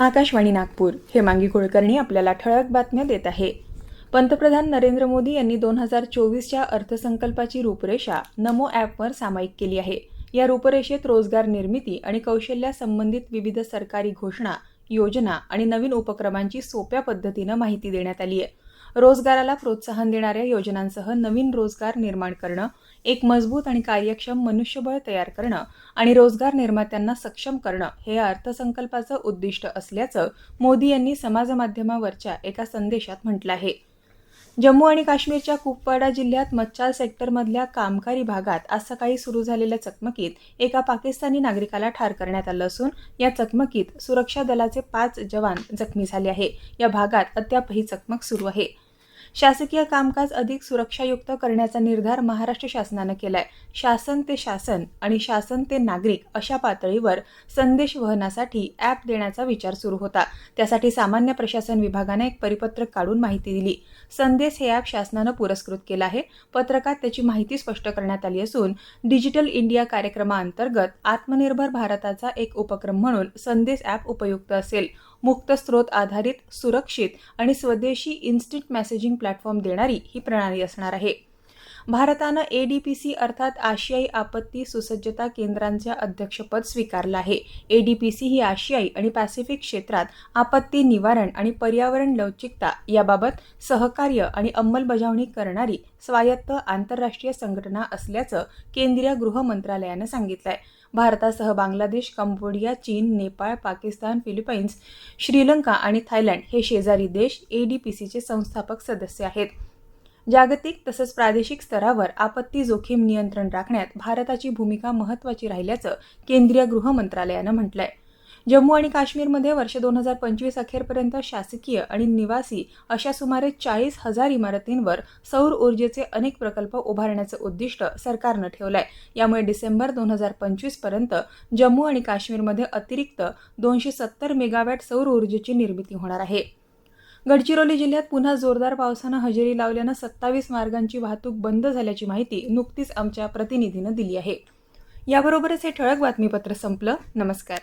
आकाशवाणी नागपूर. हेमांगी कुलकर्णी आपल्याला ठळक बातम्या देत आहे. पंतप्रधान नरेंद्र मोदी यांनी दोन हजार चोवीसच्या अर्थसंकल्पाची रूपरेषा नमो ॲपवर सामायिक केली आहे. या रूपरेषेत रोजगार निर्मिती आणि कौशल्यासंबंधित विविध सरकारी घोषणा योजना आणि नवीन उपक्रमांची सोप्या पद्धतीनं माहिती देण्यात आली आहे. रोजगाराला प्रोत्साहन देणाऱ्या योजनांसह नवीन रोजगार निर्माण करणं एक मजबूत आणि कार्यक्षम मनुष्यबळ तयार करणं आणि रोजगार निर्मात्यांना सक्षम करणं हे या अर्थसंकल्पाचं उद्दिष्ट असल्याचं मोदी यांनी समाजमाध्यमावरच्या एका संदेशात म्हटलं आहे. जम्मू आणि काश्मीरच्या कुपवाडा जिल्ह्यात मच्छाल सेक्टरमधल्या कामकारी भागात आज सकाळी सुरू झालेल्या चकमकीत एका पाकिस्तानी नागरिकाला ठार करण्यात आलं असून या चकमकीत सुरक्षा दलाचे पाच जवान जखमी झाले आहे. या भागात अद्याप ही चकमक सुरू आहे. शासकीय कामकाज अधिक सुरक्षायुक्त करण्याचा निर्धार महाराष्ट्र शासनानं केलाय. शासन ते शासन आणि शासन ते नागरिक अशा पातळीवर संदेश वहनासाठी ॲप देण्याचा विचार सुरू होता. त्यासाठी सामान्य प्रशासन विभागाने एक परिपत्रक काढून माहिती दिली. संदेश हे ॲप शासनानं पुरस्कृत केलं आहे. पत्रकात त्याची माहिती स्पष्ट करण्यात आली असून डिजिटल इंडिया कार्यक्रमाअंतर्गत आत्मनिर्भर भारताचा एक उपक्रम म्हणून संदेश ॲप उपयुक्त असेल. मुक्त स्रोत आधारित सुरक्षित आणि स्वदेशी इन्स्टंट मेसेजिंग प्लॅटफॉर्म देणारी ही प्रणाली असणार आहे. भारतानं ए डी पी सी अर्थात आशियाई आपत्ती सुसज्जता केंद्रांचे अध्यक्षपद स्वीकारलं आहे. ए डी पी सी ही आशियाई आणि पॅसिफिक क्षेत्रात आपत्ती निवारण आणि पर्यावरण लवचिकता याबाबत सहकार्य आणि अंमलबजावणी करणारी स्वायत्त आंतरराष्ट्रीय संघटना असल्याचं केंद्रीय गृह मंत्रालयानं सांगितलं आहे भारतासह बांगलादेश कंबोडिया चीन नेपाळ पाकिस्तान फिलिपाईन्स श्रीलंका आणि थायलंड हे शेजारी देश ए डी पी सीचे संस्थापक सदस्य आहेत. जागतिक तसंच प्रादेशिक स्तरावर आपत्ती जोखीम नियंत्रण राखण्यात भारताची भूमिका महत्त्वाची राहिल्याचं केंद्रीय गृह मंत्रालयानं म्हटलंय. जम्मू आणि काश्मीरमध्ये वर्ष दोन हजार पंचवीस अखेरपर्यंत शासकीय आणि निवासी अशा सुमारे चाळीस हजार इमारतींवर सौर ऊर्जेचे अनेक प्रकल्प उभारण्याचं उद्दिष्ट सरकारनं ठेवलंय. यामुळे डिसेंबर दोन हजार पंचवीसपर्यंत जम्मू आणि काश्मीरमध्ये अतिरिक्त दोनशे सत्तर मेगावॅट सौर ऊर्जेची निर्मिती होणार आहे. गडचिरोली जिल्ह्यात पुन्हा जोरदार पावसानं हजेरी लावल्यानं सत्तावीस मार्गांची वाहतूक बंद झाल्याची माहिती नुकतीच आमच्या प्रतिनिधीनं दिली आहे. याबरोबरच हे ठळक बातमीपत्र संपलं. नमस्कार.